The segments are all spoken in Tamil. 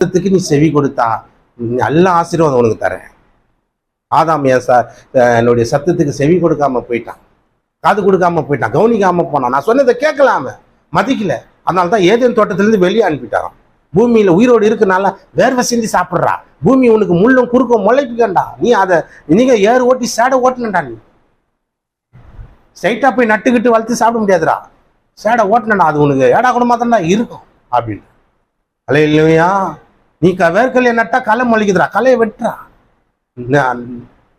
சத்தத்துக்கு நீ செவி கொடுத்தா நல்ல ஆசீர்வாதம் உனக்கு தரேன். ஆதாம் என் ச என்னுடைய சத்தத்துக்கு செவி கொடுக்காம போயிட்டான். காது கொடுக்காம போயிட்டான். கவனிக்காம போனான். நான் சொன்னதை கேட்கலாம மதிக்கல. அதனால தான் ஏதேன் தோட்டத்திலேருந்து வெளியே அனுப்பிட்டாராம். பூமியில உயிரோடு இருக்கனால வேர்வை சிந்தி சாப்பிட்றா. பூமி உனக்கு முள்ளும் குறுக்கும் முளைப்புக்கண்டா. நீ அதை நீங்க ஏறு ஓட்டி சேடை ஓட்டினண்டா நீ. ஸ்ட்ரைட்டா போய் நட்டுக்கிட்டு வளர்த்து சாப்பிட முடியாதுடா. சேடை ஓட்டணும்டா அது உனக்கு ஏடா குடமா தான்டா இருக்கும். அப்படின்னு அலையிலையா. இல்லையா நீ க வேர்க்கலையை நட்டா களை முளைக்குதுடா. களையை வெட்டுறா.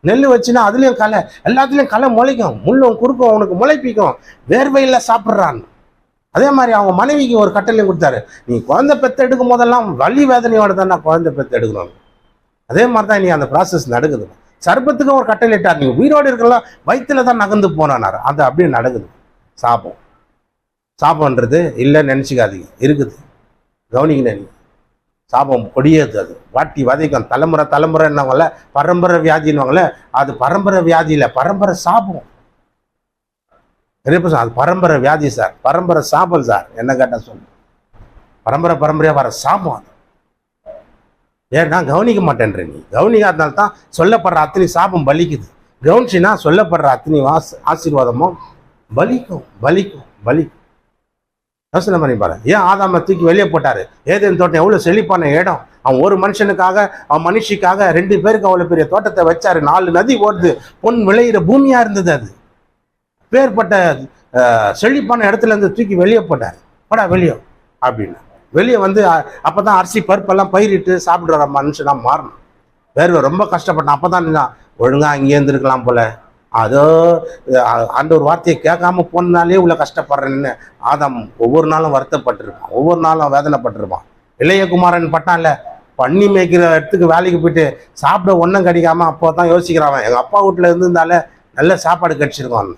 நெல் வச்சுன்னா அதுலேயும் களை எல்லாத்துலேயும் களை முளைக்கும். முள்ளும் குறுக்கும் உனக்கு முளைப்பிக்கும். வேர்வையில் சாப்பிட்றான்னு அதே மாதிரி அவங்க மனைவிக்கு ஒரு கட்டளையும் கொடுத்தாரு. நீ குழந்தை பெற்று எடுக்கும் போதெல்லாம் வலி வேதனையோட தான் நான் குழந்தை பெற்று எடுக்கணும். அதே மாதிரி தான் நீ அந்த ப்ராசஸ் நடக்குது. சர்ப்பத்துக்கும் ஒரு கட்டளை இட்டார். நீங்க உயிரோடு இருக்கலாம் வயிற்றுல தான் நகர்ந்து போனானார். அது அப்படியே நடக்குது. சாபம். சாபம்ன்றது இல்லைன்னு நினச்சிக்காதீங்க. இருக்குது. கவனிக்கணும் நீங்க. சாபம் கொடியது அது. வாட்டி வதைக்கும். தலைமுறை தலைமுறைன்னவங்கள பரம்பரை வியாதின்னுவாங்களே அது பரம்பரை வியாதியில் பரம்பரை சாபம். சார்? அது பரம்பரை வியாதி சார். பரம்பரை சாபம் சார். என்ன கேட்டால் சொல்லு. பரம்பரை பரம்பரையாக வர சாபம் அது. ஏன்னா கவனிக்க மாட்டேன்ற நீ. கவனிக்காதனால தான் சொல்லப்படுற அத்தனை சாபம் பலிக்குது. கவனிச்சினா சொல்லப்படுற அத்தனை ஆசீர்வாதமும் பலிக்கும் பலிக்கும் பலிக்கும். யோசனை பண்ணி பாரு. ஏன் ஆதாம தூக்கி வெளியே போட்டாரு? ஏதேன் தோட்டம் எவ்வளோ செழிப்பான இடம்? அவன் ஒரு மனுஷனுக்காக அவன் மனுஷிக்காக ரெண்டு பேருக்கு அவ்வளோ பெரிய தோட்டத்தை வச்சாரு. நாலு நதி ஓடுது. பொன் விளையிற பூமியா இருந்தது அது. பேர்பட்ட செழிப்பான இடத்துல இருந்து தூக்கி வெளியே போட்டார். போடா வெளியே. அப்படின்னு. வெளியே வந்து அப்போ அப்பதான் அரிசி பருப்பெல்லாம் பயிரிட்டு சாப்பிடுற மனுஷனா மாறணும். வேர்வை ரொம்ப கஷ்டப்பட்டான். அப்பதான் நான் ஒழுங்கா அங்கேயே இருந்திருக்கலாம் போல. அதோ அந்த ஆண்டவர் வார்த்தையை கேட்காம போனாலே இவ்வளோ கஷ்டப்படுறேன்னு ஆதாம் ஒவ்வொரு நாளும் வருத்தப்பட்டிருப்பான். ஒவ்வொரு நாளும் வேதனைப்பட்டிருப்பான். இளையகுமாரன் பட்டான்ல பண்ணி மேய்க்கிற இடத்துக்கு வேலைக்கு போயிட்டு சாப்பிட ஒன்றும் கிடைக்காம அப்போ தான் யோசிக்கிறான் எங்கள் அப்பா வீட்டில் இருந்திருந்தாலே நல்ல சாப்பாடு கிடச்சிருக்கான்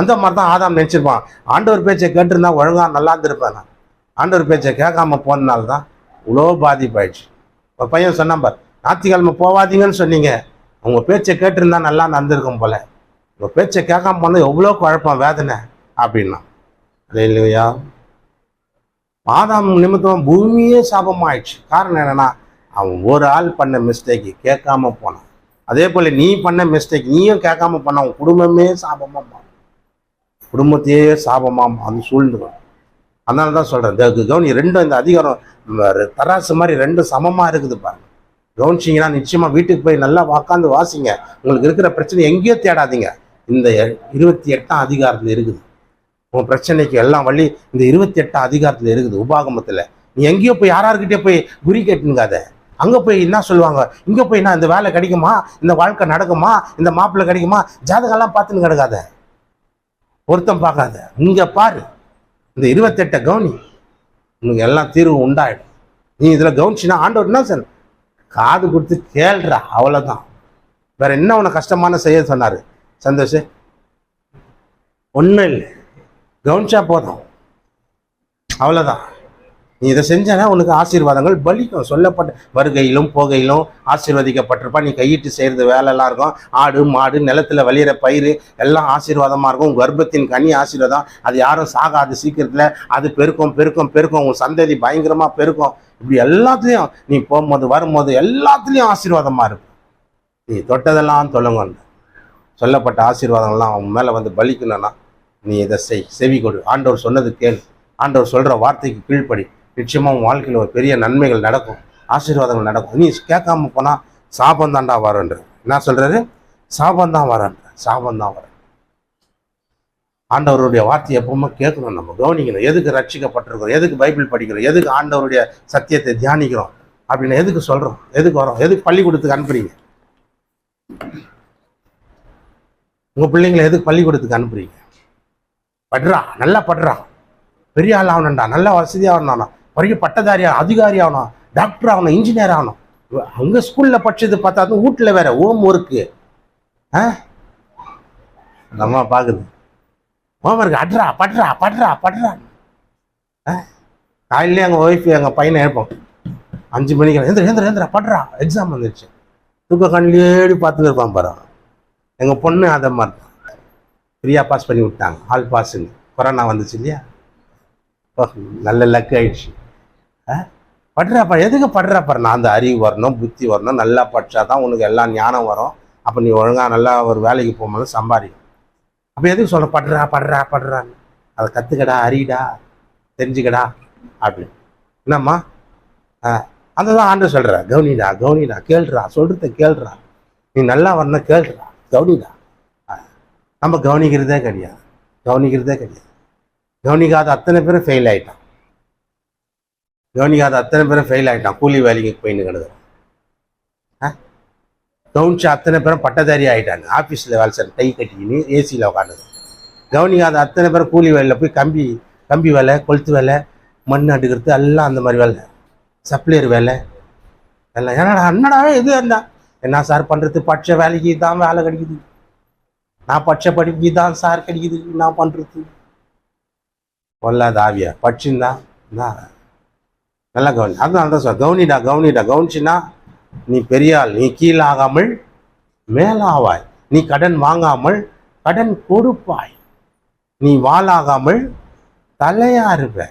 அந்த மாதிரி தான் ஆதாம் நினச்சிருப்பான். ஆண்டவர் பேச்சை கேட்டிருந்தா ஒழுங்காக நல்லா இருந்திருப்பேன் நான். ஆண்டவர் பேச்சை கேட்காம போனனால தான் இவ்வளோ பாதிப்பாயிடுச்சு. ஒரு பையன் சொன்னான் பார் ஞாயிற்றுக்கிழமை போவாதீங்கன்னு சொன்னீங்க. உங்கள் பேச்சை கேட்டிருந்தா நல்லா நடந்திருக்கும் போல. இப்போ பேச்சை கேட்காம போனால் எவ்வளோ குழப்பம் வேதனை அப்படின்னா. அது இல்லையா? பாதாம் நிமித்தம் பூமியே சாபமாயிடுச்சு. காரணம் என்னென்னா அவன் ஒரு ஆள் பண்ண மிஸ்டேக்கு கேட்காம போனான். அதே போல் நீ பண்ண மிஸ்டேக் நீயும் கேட்காம பண்ண உன் குடும்பமே சாபமாக மாறும். குடும்பத்தையே சாபமாக அது சூழ்ந்துடும் அதனால தான் சொல்கிறேன் இந்த கவனி ரெண்டும் இந்த அதிகாரம் தராசு மாதிரி ரெண்டும் சமமாக இருக்குது பாருங்க. கவனிச்சிங்கன்னா நிச்சயமாக வீட்டுக்கு போய் நல்லா உக்காந்து வாசிங்க. உங்களுக்கு இருக்கிற பிரச்சனை எங்கேயோ தேடாதீங்க. இந்த இருபத்தி எட்டாம் அதிகாரத்தில் இருக்குது. உன் பிரச்சனைக்கு எல்லாம் வழி இந்த இருபத்தி எட்டாம் அதிகாரத்தில் இருக்குது உபாகமத்தில். நீ எங்கேயோ போய் யாராருக்கிட்டே போய் குறி கேட்டுங்காத. அங்கே போய் என்ன சொல்லுவாங்க? இங்கே போய் என்ன இந்த வேலை கிடைக்குமா? இந்த வாழ்க்கை நடக்குமா? இந்த மாப்பிள்ளை கிடைக்குமா? ஜாதகம்லாம் பார்த்துன்னு கிடக்காத. பொருத்தம் பார்க்காத. இங்கே பாரு. இந்த இருபத்தெட்டை கவனி. உனக்கு எல்லாம் தீர்வு உண்டாயிடும். நீ இதில் கவனிச்சின்னா ஆண்டவர் என்ன சார் காது கொடுத்து கேள்றா. அவ்வளோதான் வேற என்ன உனக்கு கஷ்டமான செய்ய சொன்னார்? சந்தோஷ். ஒன்றும் இல்லை. கவனிச்சா போதும். அவ்வளோதான் நீ இதை செஞ்சனா உனக்கு ஆசீர்வாதங்கள் பலிக்கும் சொல்லப்பட்ட வருகையிலும் போகையிலும் ஆசீர்வதிக்கப்பட்டிருப்பா நீ கையிட்டு செய்கிறது வேலைலாம் இருக்கும். ஆடு மாடு நிலத்துல விளையிற பயிர் எல்லாம் ஆசீர்வாதமாக இருக்கும். கர்ப்பத்தின் கனி ஆசீர்வாதம். அது யாரும் சாகாது சீக்கிரத்தில். அது பெருக்கும் பெருக்கும் பெருக்கும். உன் சந்ததி பயங்கரமாக பெருக்கும். இப்படி எல்லாத்துலேயும் நீ போகும்போது வரும்போது எல்லாத்துலேயும் ஆசீர்வாதமாக இருக்கும். நீ தொட்டதெல்லாம் சொல்லுங்க சொல்லப்பட்ட ஆசீர்வாதங்கள்லாம் அவன் மேலே வந்து பலிக்கணும்னா நீ இதை செய் செவி கொடு. ஆண்டவர் சொன்னது கேள். ஆண்டவர் சொல்கிற வார்த்தைக்கு கீழ்ப்படி. நிச்சயமாக உன் வாழ்க்கையில் ஒரு பெரிய நன்மைகள் நடக்கும் ஆசீர்வாதங்கள் நடக்கும். நீ கேட்காம போனால் சாபம் தாண்டா வரன்ற என்ன சொல்கிறாரு சாபம் தான் வரன்ற சாபம் தான் வர ஆண்டவருடைய வார்த்தையை எப்பவுமே கேட்கணும். நம்ம கவனிக்கணும். எதுக்கு ரட்சிக்கப்பட்டிருக்கிறோம்? எதுக்கு பைபிள் படிக்கிறோம்? எதுக்கு ஆண்டவருடைய சத்தியத்தை தியானிக்கிறோம்? அப்படின்னு எதுக்கு சொல்கிறோம் எதுக்கு வரோம்? எதுக்கு பள்ளிக்கூடத்துக்கு அனுப்புறீங்க? உங்கள் பிள்ளைங்களை எதுக்கு பள்ளிக்கூடத்துக்கு அனுப்புறீங்க? படுறா நல்லா படுறா. பெரிய ஆள் ஆகணும்டா நல்லா வசதியாக ஆகணும் பெரிய பட்டதாரி அதிகாரி ஆகணும் டாக்டர் ஆகணும் இன்ஜினியர் ஆகணும். அங்கே ஸ்கூலில் படிச்சது பார்த்தா வீட்டில் வேற ஹோம் ஒர்க்கு ஆ? அம்மா பார்க்குது ஹோம் ஒர்க் அட்ரா படுறா படுறா படுறா. காலையிலே எங்கள் ஒய்ஃப் எங்கள் பையனை எழுப்போம். அஞ்சு மணிக்கு எந்திர எந்திர எந்திரா படுறா. எக்ஸாம் வந்துருச்சு. தூக்க கண்ணிலேடி பார்த்துட்டு இருப்பான் பாரு எங்கள் பொண்ணு அதை மாதிரி தான். ஃப்ரீயாக பாஸ் பண்ணி விட்டாங்க. ஆல் பாஸுங்க கொரோனா வந்துச்சு இல்லையா? நல்ல லக்கு ஆயிடுச்சு. ஆ? படுறாப்பா எதுக்கு படுறாப்பா? நான் அந்த அறிவு வரணும் புத்தி வரணும் நல்லா படித்தா தான் உனக்கு எல்லாம் ஞானம் வரும். அப்போ நீ ஒழுங்காக நல்லா ஒரு வேலைக்கு போகும்போது சம்பாதிக்கும் அப்போ எதுக்கு சொல்ல படுறா படுறா படுறான்னு அதை கற்றுக்கடா அறியடா தெரிஞ்சுக்கடா அப்படி. என்னம்மா? ஆ அந்த தான் ஆண்டு சொல்கிற கவுனிடா கவுனிடா கேள்றா சொல்கிறத கேள்றா நீ நல்லா வரணும் கேள்றா கவனிடா. நம்ம கவனிக்கிறதே கிடையாது. கவனிக்கிறதே கிடையாது. கவனிக்காத அத்தனை பேரும் ஃபெயில் ஆயிட்டான். கவனிக்காத அத்தனை பேரும் ஃபெயில் ஆயிட்டான். கூலி வேலைக்கு போயின்னு கிடக்குறான். கவனிச்சு அத்தனை பேரும் பட்டதாரி ஆயிட்டாங்க. ஆஃபீஸில் வேலை செய்ய டை கட்டிக்கின்னு ஏசியில் உட்காந்துது கவனிக்காத அத்தனை பேரும் கூலி வேலையில் போய் கம்பி கம்பி வேலை கொளுத்து வேலை மண் அடுக்கிறது எல்லாம் அந்த மாதிரி வேலை. சப்ளையர் வேலை. எல்லாம். என்னடா அண்ணடாவே இது இருந்தா என்ன சார் பண்ணுறது பட்ச வேலைக்கு தான் வேலை கிடைக்குது. நான் பட்ச படிப்புக்கு தான் சார் கிடைக்குது. நான் பண்ணுறது பொல்லாத ஆவியா. என்ன? நல்லா கவனி. அதுதான் தான் சார். கவனிடா கவனிடா. கவனிச்சுன்னா நீ பெரிய ஆள் நீ கீழாகாமல் மேலாவாய். நீ கடன் வாங்காமல் கடன் கொடுப்பாய். நீ வாளாகாமல் தலையா இருப்ப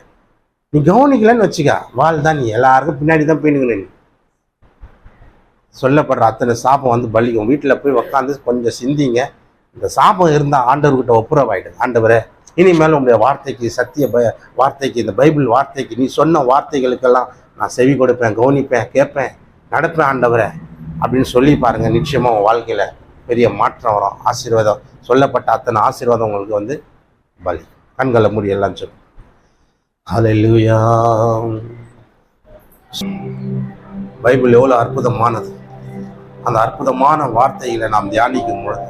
நீ கவனிக்கலன்னு வச்சுக்க. வாள் தான் நீ. எல்லாருக்கும் பின்னாடி தான் போயினுங்க நீ. சொல்லப்படுற அத்தனை சாபம் வந்து பலிக்கும். வீட்டில் போய் உக்காந்து கொஞ்சம் சிந்திங்க. இந்த சாபம் இருந்தால் ஆண்டவர்கிட்ட ஒப்புரவாயிடுது ஆண்டவரே இனிமேல் உங்களுடைய வார்த்தைக்கு சத்திய ப வார்த்தைக்கு இந்த பைபிள் வார்த்தைக்கு நீ சொன்ன வார்த்தைகளுக்கெல்லாம் நான் செவி கொடுப்பேன் கவனிப்பேன் கேட்பேன். நடப்பேன் ஆண்டவரே அப்படின்னு சொல்லி பாருங்கள் நிச்சயமாக உங்கள் வாழ்க்கையில் பெரிய மாற்றம் வரும். ஆசீர்வாதம் சொல்லப்பட்ட அத்தனை ஆசீர்வாதம் உங்களுக்கு வந்து பலி. கண்களை முடியெல்லாம் சொல்லு அலையா பைபிள் எவ்வளோ அற்புதமானது. அந்த அற்புதமான வார்த்தைகளை நாம் தியானிக்கும் பொழுது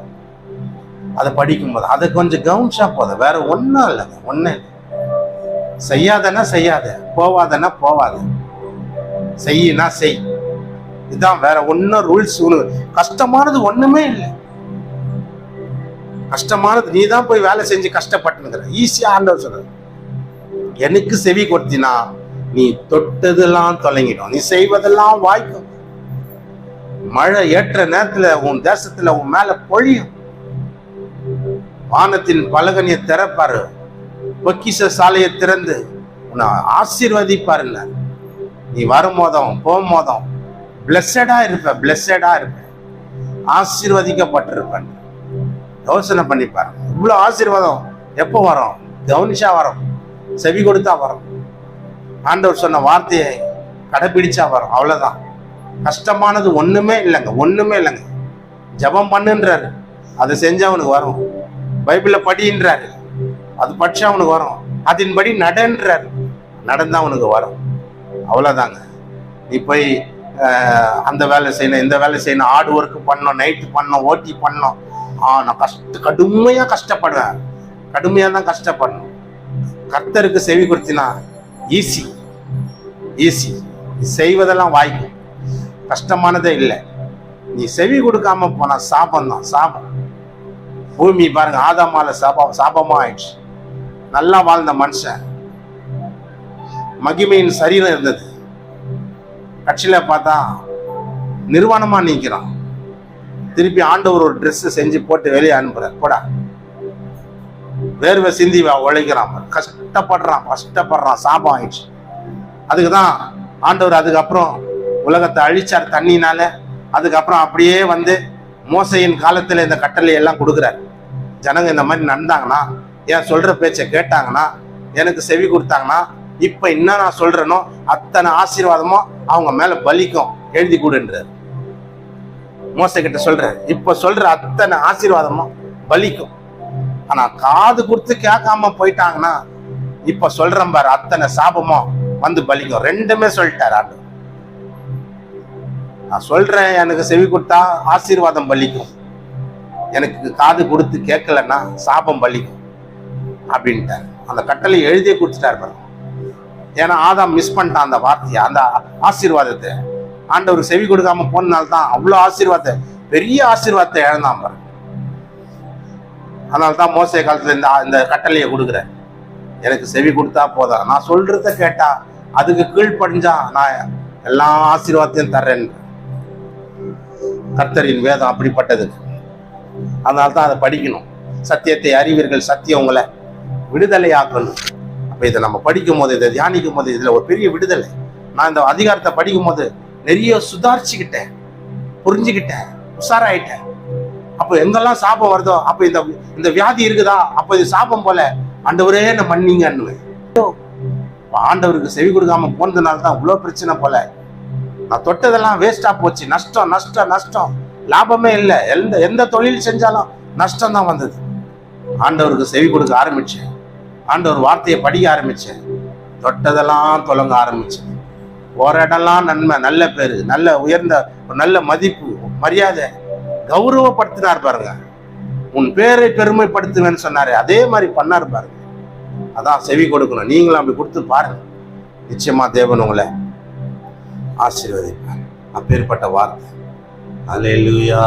அதை படிக்கும்போது அதை கொஞ்சம் கவனிச்சா போதும். வேற ஒன்றும் இல்லைங்க ஒன்றே செய்யாதனா செய்யாத போவாதனா போவாத. செய்யினா செய். இதுதான் வேற ஒன்றும் ரூல்ஸ் கஷ்டமானது ஒன்றுமே இல்லை. கஷ்டமானது நீ தான் போய் வேலை செஞ்சு கஷ்டப்பட்டுங்கிற ஈஸியாக ஆண்டவர் சொல்றது எனக்கு செவி கொடுத்தினா நீ தொட்டதெல்லாம் தொலைங்கிடும். நீ செய்வதெல்லாம் வாய்க்கும். மழை ஏற்ற நேரத்துல உன் தேசத்துல உன் மேல பொழியும். வானத்தின் பலகனியை திறப்பாரு. பொக்கிஷ சாலையை திறந்து உன்னை ஆசீர்வதிப்பாருல்ல நீ வரும்போதும் போகும்போதும் பிளஸடா இருப்ப பிளஸடா இருப்ப. ஆசீர்வதிக்கப்பட்டிருப்பேன் யோசனை பண்ணி பாருங்க இவ்வளோ ஆசீர்வாதம் எப்போ வரும்? கவனிச்சா வரும். செவி கொடுத்தா வரும். ஆண்டவர் சொன்ன வார்த்தையை கடைபிடிச்சா வரும். அவ்வளோதான் கஷ்டமானது ஒன்றுமே இல்லைங்க ஒன்றுமே இல்லைங்க. ஜெபம் பண்ணுன்றாரு. அதை செஞ்சால் அவனுக்கு வரும். பைபிளில் படின்றாரு. அது படிச்சு அவனுக்கு வரும். அதன்படி நடன்றாரு. நடந்தால் அவனுக்கு வரும். அவ்வளோதாங்க நீ போய் அந்த வேலை செய்யணும் இந்த வேலை செய்யணும் ஆடு ஒர்க் பண்ணோம் நைட்டு பண்ணோம் ஓட்டி பண்ணோம் ஆ நான் கஷ்ட கடுமையாக கஷ்டப்படுவேன். கடுமையாக தான் கஷ்டப்படணும். கர்த்தருக்கு செவி கொடுத்தினா ஈஸி ஈஸி செய்வதெல்லாம் வாய்க்கும் கஷ்டமானதே இல்லை. நீ செவி கொடுக்காம போனா சாபம் தான் சாபம். பூமி பாருங்க ஆதாமால சாபம் சாபமா ஆயிடுச்சு நல்லா வாழ்ந்த மனுஷன். மகிமையின் சரீரம் இருந்தது. கட்சியில பார்த்தா நிர்வாணமா நிற்கிறான் திருப்பி ஆண்டவர் ஒரு ட்ரெஸ்ஸு செஞ்சு போட்டு வெளியே அனுப்புறார். போடா. வேர்வை சிந்தி வா- உழைக்கிறான் கஷ்டப்படுறான் கஷ்டப்படுறான் சாபம் ஆயிடுச்சு. அதுக்கு தான் ஆண்டவர் அதுக்கப்புறம் உலகத்தை அழிச்சார் தண்ணினால அதுக்கப்புறம் அப்படியே வந்து மோசையின் காலத்தில் இந்த கட்டளை எல்லாம் கொடுக்குறாரு. ஜனங்க இந்த மாதிரி நடந்தாங்கன்னா ஏன் சொல்ற பேச்சை கேட்டாங்கன்னா எனக்கு செவி கொடுத்தாங்கன்னா இப்ப என்ன நான் சொல்றேனோ அத்தனை ஆசீர்வாதமும் அவங்க மேல பலிக்கும். எழுதி கொடுன்றார். மோசை கிட்ட சொல்றாரு இப்ப சொல்ற அத்தனை ஆசீர்வாதமும் பலிக்கும். ஆனா காது கொடுத்து கேட்காம போயிட்டாங்கன்னா இப்ப சொல்கிறேன் பாரு அத்தனை சாபமும் வந்து பலிக்கும். ரெண்டுமே சொல்லிட்டார் ஆண்டு நான் சொல்றேன் எனக்கு செவி கொடுத்தா ஆசீர்வாதம் பலிக்கும். எனக்கு காது கொடுத்து கேட்கலன்னா சாபம் பலிக்கும் அப்படின்ட்டார். அந்த கட்டளை எழுதியே கொடுத்துட்டார் பாருங்க. ஏன்னா ஆதாம் மிஸ் பண்ணிட்டான் அந்த வார்த்தையை அந்த ஆசீர்வாதத்தை. ஆண்டவர் செவி கொடுக்காம போனனால தான் அவ்வளோ ஆசீர்வாதத்தை பெரிய ஆசீர்வாதத்தை இழந்தான் பாருங்க. அதனால தான் மோசே காலத்தில் இந்த இந்த கட்டளையை கொடுக்குறேன் எனக்கு செவி கொடுத்தா போதும். நான் சொல்றத கேட்டா அதுக்கு கீழ்ப்படிஞ்சா நான் எல்லா ஆசீர்வாதத்தையும் தர்றேன். கர்த்தரின் வேதம் அப்படிப்பட்டது. அதனால தான் அதை படிக்கணும். சத்தியத்தை அறிவீர்கள் சத்தியம் உங்களை விடுதலை ஆக்கணும் அப்போ இதை நம்ம படிக்கும் போது இதை தியானிக்கும் போது இதுல ஒரு பெரிய விடுதலை. நான் இந்த அதிகாரத்தை படிக்கும் போது நிறைய சுதாரிச்சுக்கிட்டேன் புரிஞ்சுக்கிட்டேன் உஷாராயிட்டேன். அப்போ எங்கெல்லாம் சாபம் வருதோ அப்போ இந்த இந்த வியாதி இருக்குதா? அப்போ இது சாபம் போல. ஆண்டவரே என்ன மன்னிங்கன்னு ஆண்டவருக்கு செவி கொடுக்காம போனதுனால தான் இவ்வளோ பிரச்சனை போல. நான் தொட்டதெல்லாம் வேஸ்டா போச்சு. நஷ்டம் நஷ்டம் நஷ்டம். லாபமே இல்லை. எந்த எந்த தொழில் செஞ்சாலும் நஷ்டம் தான் வந்தது. ஆண்டவருக்கு செவி கொடுக்க ஆரம்பிச்சேன். ஆண்டவர் வார்த்தையை படிக்க ஆரம்பிச்சேன். தொட்டதெல்லாம் தொடங்க ஆரம்பிச்சேன். ஒரு இடம்லாம் நன்மை நல்ல பேரு நல்ல உயர்ந்த ஒரு நல்ல மதிப்பு மரியாதை கௌரவப்படுத்தினார் பாருங்க. உன் பேரை பெருமைப்படுத்துவேன்னு சொன்னாரு அதே மாதிரி பண்ணார் பாருங்க. அதான் செவி கொடுக்கணும். நீங்களும் அப்படி கொடுத்து பாருங்க. நிச்சயமா தேவன் உங்களை ஆசீர்வதிப்பார். அப்பேற்பட்ட வார்த்தை. அல்லேலூயா